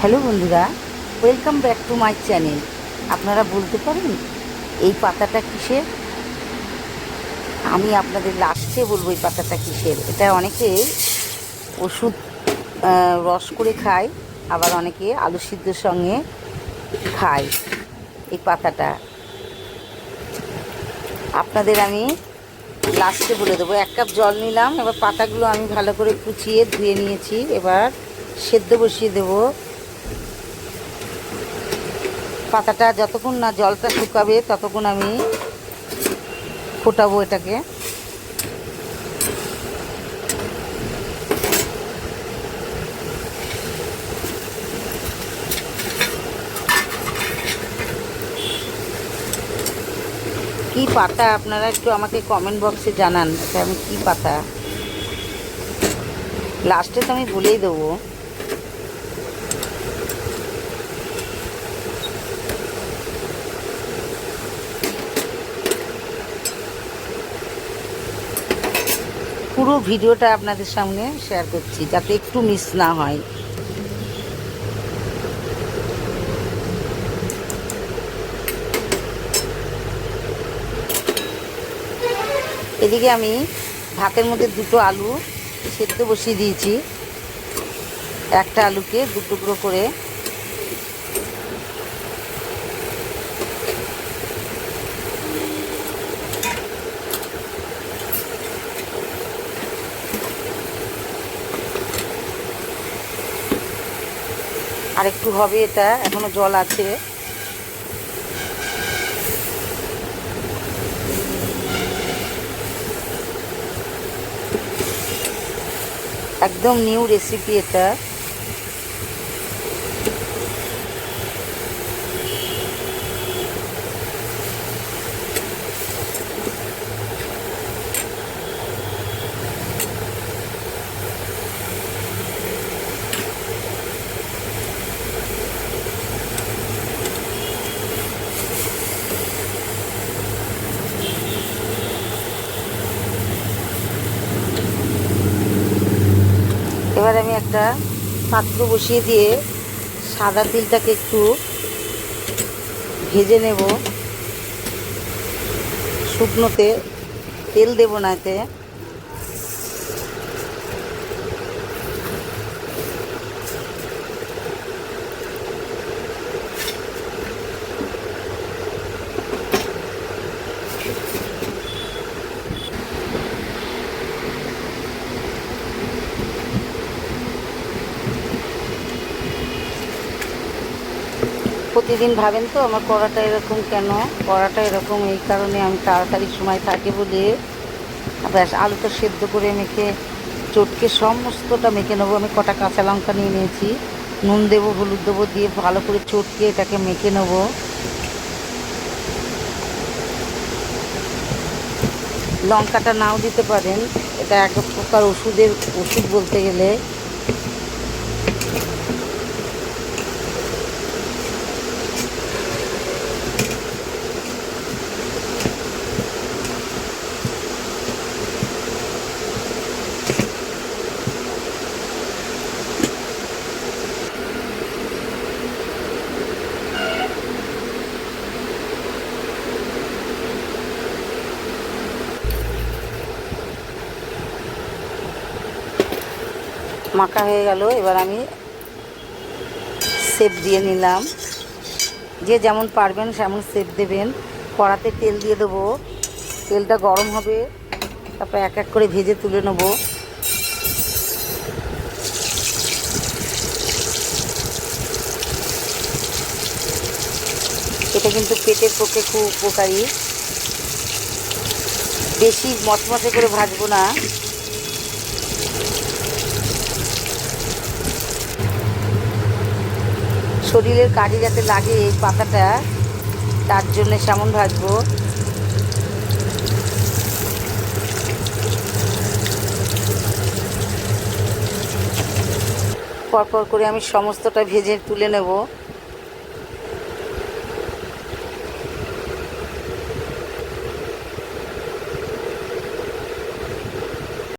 Hello বন্ধুরা welcome back to my channel আপনারা বলতে পারেন, এই পাতাটা কিসের? আমি আপনাদের লাস্টে বলব এই পাতাটা কিসের। এটা অনেকে ওষুধ রস করে খায়, আবার অনেকে আলু সিদ্ধর সঙ্গে খায় এই পাতাটা। আপনাদের আমি লাস্টে বলে দেবো। এক কাপ জল নিলাম, এবার পাতাগুলো আমি ভালো করে কুচিয়ে ধুয়ে নিয়েছি। এবার সেদ্ধ বসিয়ে দেবো পাতাটা যতক্ষণ না জলটা শুকাবে, ততক্ষণ আমি ফোটাবো এটাকে। কি পাতা? আপনারা একটু আমাকে কমেন্ট বক্সে জানান এটা আমি কি পাতা? লাস্টে তো আমি বলেই দেবো। পুরো ভিডিওটা আপনাদের সামনে শেয়ার করছি, যাতে একটু মিস না হয়। এদিকে আমি ভাতের মধ্যে দুটো আলু সেদ্ধ বসিয়ে দিয়েছি। একটা আলুকে দু টুকরো করে আর একটু হবে এটা এখনও জল আছে। একদম নিউ রেসিপি এটা। এবার আমি একটা পাত্র বসিয়ে দিয়ে সাদা তিলটাকে একটু ভেজে নেব। শুকনোতে তেল দেবো না এতে। প্রতিদিন ভাবেন তো, আমার কড়াটা এরকম কেন? কড়াটা এরকম এই কারণে আমি তাড়াতাড়ি সময় থাকে বলে ব্যাস আলুটা সেদ্ধ করে মেখে চটকে সমস্তটা মেখে নেব। আমি কটা কাঁচা লঙ্কা নিয়ে নিয়েছি, নুন দেবো, হলুদ দেবো, দিয়ে ভালো করে চটকে এটাকে মেখে নেব। লঙ্কাটা নাও দিতে পারেন, এটা এক প্রকার ওষুধের ওষুধ বলতে গেলে। মাখা হয়ে গেল, এবার আমি সেপ দিয়ে নিলাম। যে যেমন পারবেন সেমন সেপ দেবেন। কড়াতে তেল দিয়ে দেবো। তেলটা গরম হবে। তারপর এক এক করে ভেজে তুলে নেব। এটা কিন্তু পেটের পক্ষে খুব উপকারী। বেশি মচমচে করে ভাজবো না। শরীরের কাজে যাতে লাগে এই পাতাটা, তার জন্য সেমন ভাজবো। পরপর করে আমি সমস্তটা ভেজে তুলে নেব।